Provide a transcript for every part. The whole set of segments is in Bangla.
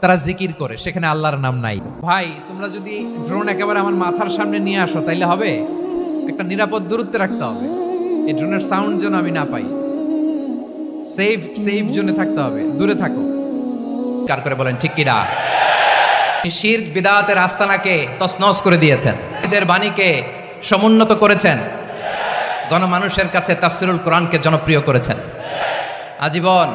তারা জিকির করে, সেখানে আল্লাহর নাম নাই। ভাই, তোমরা যদি ড্রোন একেবারে আমার মাথার সামনে নিয়ে আসো, তাইলে হবে? একটা নিরাপদ দূরত্বে রাখতে হবে। এই ড্রোনের সাউন্ড যেন আমি না পাই। সেফ সেফ জোনে থাকতে হবে। দূরে থাকো। কার করে বলেন, ঠিক কিনা শির বিদাতের আস্তানাকে তসনস করে দিয়েছেন। এদের বাণীকে সমুন্নত করেছেন। গণমানুষের কাছে তাফসিরুল কোরআনকে জনপ্রিয় করেছেন। আজীবন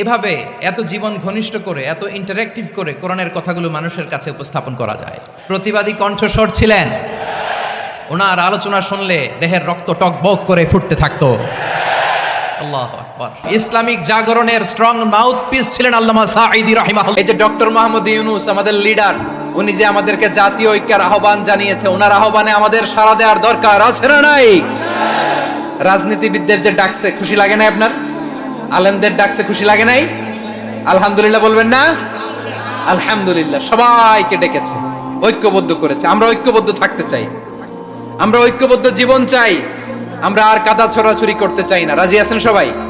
এভাবে এত জীবন ঘনিষ্ঠ করে, এত ইন্টারেক্টিভ করে কোরআনের কথাগুলো মানুষের কাছে উপস্থাপন করা যায়। প্রতিবাদী কণ্ঠস্বর ছিলেন। ওনার আলোচনা শুনলে দেহের রক্ত টকবক করে ফুটতে থাকতো। ইসলামিক জাগরণের স্ট্রং মাউথ পিস ছিলেন আল্লামা সাঈদি রাহিমাহুল্লাহ। এই যে ডক্টর মোহাম্মদ ইউনুস, আমাদের লিডার উনি যে আমাদেরকে জাতীয় ঐক্যের আহ্বান জানিয়েছে, ওনার আহ্বানে আমাদের সাড়া দেওয়ার দরকার আছে না নাই? রাজনীতিবিদদের যে ডাকছে, খুশি লাগে না আপনার? আলেমদের ডাকছে, খুশি লাগে নাই? আলহামদুলিল্লাহ বলবেন না? আলহামদুলিল্লাহ, সবাইকে ডেকেছে, ঐক্যবদ্ধ করেছে। আমরা ঐক্যবদ্ধ থাকতে চাই। আমরা ঐক্যবদ্ধ জীবন চাই। আমরা আর কাদা ছড়াছড়ি করতে চাই না। রাজি আছেন সবাই?